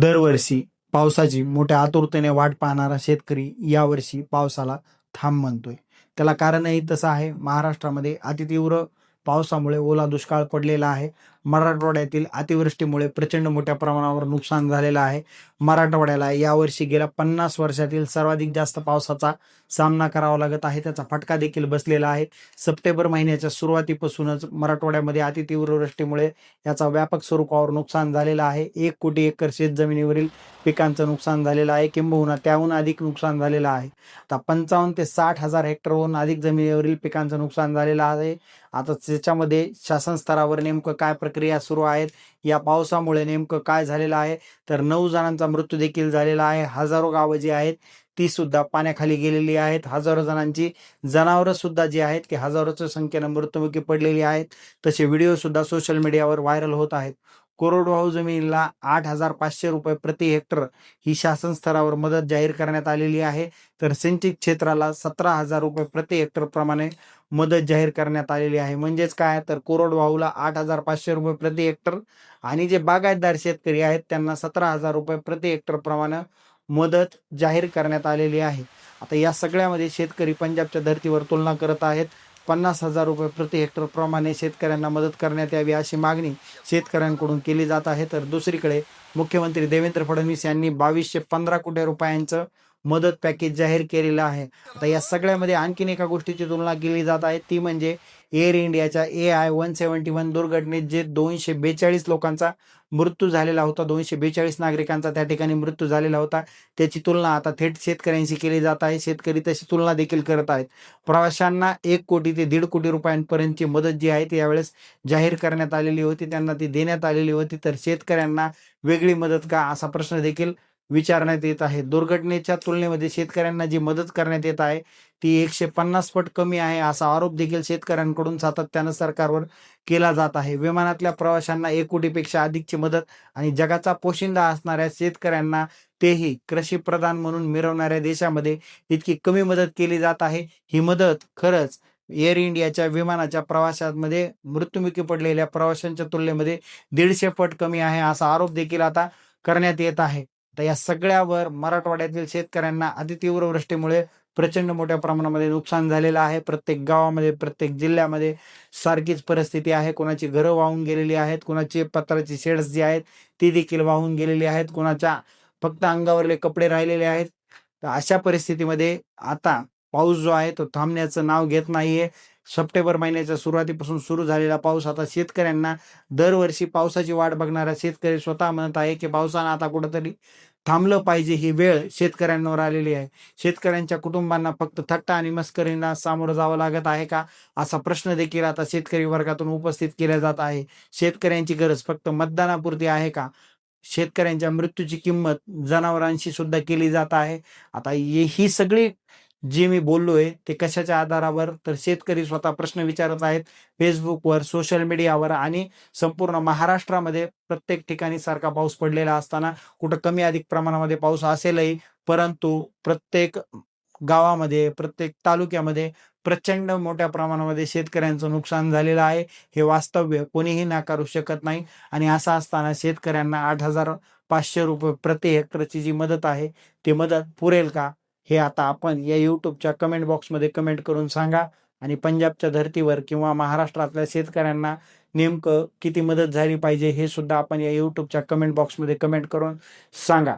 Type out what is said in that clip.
दरवर्षी पावसाची मोठ्या आतुरतेने वाट पाहणारा शेतकरी यावर्षी पावसाला थांब म्हणतोय. त्याला कारणही तसं आहे. महाराष्ट्रामध्ये अतितीव्र पावसामुळे ओला दुष्काळ पडलेला आहे. मराठवाड्यातील अतिवृष्टीमुळे प्रचंड मोठ्या प्रमाणावर नुकसान झालेलं आहे. मराठवाड्याला यावर्षी गेल्या पन्नास वर्षातील सर्वाधिक जास्त पावसाचा सामना करावा लागत आहे. त्याचा फटका देखील बसलेला आहे. सप्टेंबर महिन्याच्या सुरुवातीपासूनच मराठवाड्यामध्ये अतितीव्र वृष्टीमुळे याचा व्यापक स्वरूपावर नुकसान झालेलं आहे. एक कोटी एकर शेतजमिनीवरील पिकांचं नुकसान झालेलं आहे. किंबहुना त्याहून अधिक नुकसान झालेलं आहे. आता पंचावन्न ते साठ हजार हेक्टरहून अधिक जमिनीवरील पिकांचं नुकसान झालेलं आहे. आता त्याच्यामध्ये शासन स्तरावर नेमकं काय प्रक्रिया सुरू आहेत. या पावसामुळे नेमकं काय झालेलं आहे? तर नऊ जणांचा मृत्यू देखील झालेला आहे. हजारो गावं जी आहेत ती सुद्धा पाण्याखाली गेलेली आहेत. हजारो जणांची जनावरं सुद्धा जी आहेत की हजारोच्या संख्येनं मृत्युमुखी पडलेली आहेत. तसे व्हिडिओ सुद्धा सोशल मीडियावर व्हायरल होत आहेत. कोरडवाहू जमिनीला आठ हजार पाचशे रुपये प्रति हेक्टर ही शासन स्तरावर मदत जाहीर करण्यात आलेली आहे. तर सिंचित क्षेत्राला सतरा हजार रुपये प्रति हेक्टर प्रमाणे मदत जाहीर करण्यात आलेली आहे. म्हणजेच काय? तर कोरडवाहूला आठ हजार पाचशे रुपये प्रति हेक्टर आणि जे बागायतदार शेतकरी आहेत त्यांना सतरा हजार रुपये प्रति हेक्टर प्रमाणे मदत जाहीर करण्यात आलेली आहे. आता या सगळ्यामध्ये शेतकरी पंजाबच्या धर्तीवर तुलना करत आहेत. पन्नास हजार रुपये प्रति हेक्टर प्रमाणे शेतकऱ्यांना मदत करण्यात यावी अशी मागणी शेतकऱ्यांकडून केली जात आहे. तर दुसरीकडे मुख्यमंत्री देवेंद्र फडणवीस यांनी बावीसशे पंधरा कोटी रुपयांचं मदत पॅकेज जाहीर केलेलं आहे. आता या सगळ्यामध्ये आणखीन एका गोष्टीची तुलना केली जात आहे. ती म्हणजे एअर इंडियाच्या A I one seventy one दुर्घटनेत जे दोनशे बेचाळीस लोकांचा मृत्यू झालेला होता दोनशे बेचाळीस नागरिकांचा त्या ठिकाणी मृत्यू झालेला होता. त्याची तुलना आता थेट शेतकऱ्यांशी केली जात आहे. शेतकरी तशी तुलना देखील करत आहेत. प्रवाशांना एक कोटी ते दीड कोटी रुपयांपर्यंतची मदत जी आहे ती यावेळेस जाहीर करण्यात आलेली होती. त्यांना ती देण्यात आलेली होती. तर शेतकऱ्यांना वेगळी मदत का? असा प्रश्न देखील विचारण्यात येत आहे. दुर्घटनेच्या तुलनेमध्ये शेतकऱ्यांना जी मदत करण्यात येत आहे ती एकशे पन्नास पट कमी आहे असा आरोप देखील शेतकऱ्यांकडून सातत्यानं सरकारवर केला जात आहे. विमानातल्या प्रवाशांना एक कोटीपेक्षा अधिकची मदत आणि जगाचा पोशिंदा असणाऱ्या शेतकऱ्यांना तेही कृषी प्रधान म्हणून मिरवणाऱ्या देशामध्ये इतकी कमी मदत केली जात आहे. ही मदत खरंच एअर इंडियाच्या विमानाच्या प्रवाशांमध्ये मृत्युमुखी पडलेल्या प्रवाशांच्या तुलनेमध्ये दीडशे पट कमी आहे असा आरोप देखील आता करण्यात येत आहे. तर या सगळ्यावर मराठवाड्यातील शेतकऱ्यांना अतितीव्र वृष्टीमुळे प्रचंड मोठ्या प्रमाणामध्ये नुकसान झालेलं आहे. प्रत्येक गावामध्ये प्रत्येक जिल्ह्यामध्ये सारखीच परिस्थिती आहे. कोणाची घरं वाहून गेलेली आहेत कोणाचे पत्राची शेड्स जी आहेत ती देखील वाहून गेलेली आहेत. कोणाच्या फक्त अंगावरले कपडे राहिलेले आहेत. तर अशा परिस्थितीमध्ये आता पाऊस जो आहे तो थांबण्याचं नाव घेत नाहीये. सप्टेंबर महिन्याच्या सुरुवातीपासून सुरू झालेला पाऊस आता शेतकऱ्यांना दरवर्षी पावसाची वाट बघणारा शेतकरी स्वतः म्हणत आहे की पावसानं आता कुठंतरी थांबलं पाहिजे ही वेळ शेतकऱ्यांवर आलेली आहे. शेतकऱ्यांच्या कुटुंबांना फक्त थट्टा आणि मस्करींना सामोरं जावं लागत आहे का? असा प्रश्न देखील आता शेतकरी वर्गातून उपस्थित केला जात आहे. शेतकऱ्यांची गरज फक्त मतदानापुरती आहे का? शेतकऱ्यांच्या मृत्यूची किंमत जनावरांशी सुद्धा केली जात आहे. आता ही सगळी जे मी बोललोय ते कशाच्या आधारावर? तर शेतकरी स्वतः प्रश्न विचारत आहेत. फेसबुकवर सोशल मीडियावर आणि संपूर्ण महाराष्ट्रामध्ये प्रत्येक ठिकाणी सारखा पाऊस पडलेला असताना कुठं कमी अधिक प्रमाणामध्ये पाऊस असेलही परंतु प्रत्येक गावामध्ये प्रत्येक तालुक्यामध्ये प्रचंड मोठ्या प्रमाणामध्ये शेतकऱ्यांचं नुकसान झालेलं आहे. हे वास्तव्य कोणीही नाकारू शकत नाही आणि असं असताना शेतकऱ्यांना आठ हजार पाचशे रुपये प्रति हेक्टरची जी मदत आहे ती मदत पुरेल का? हे आता आपण या यूट्यूबच्या कमेंट बॉक्समध्ये कमेंट करून सांगा आणि पंजाबच्या धर्तीवर किंवा महाराष्ट्रातल्या शेतकऱ्यांना नेमकं किती मदत झाली पाहिजे हे सुद्धा आपण या यूट्यूबच्या कमेंट बॉक्समध्ये कमेंट करून सांगा.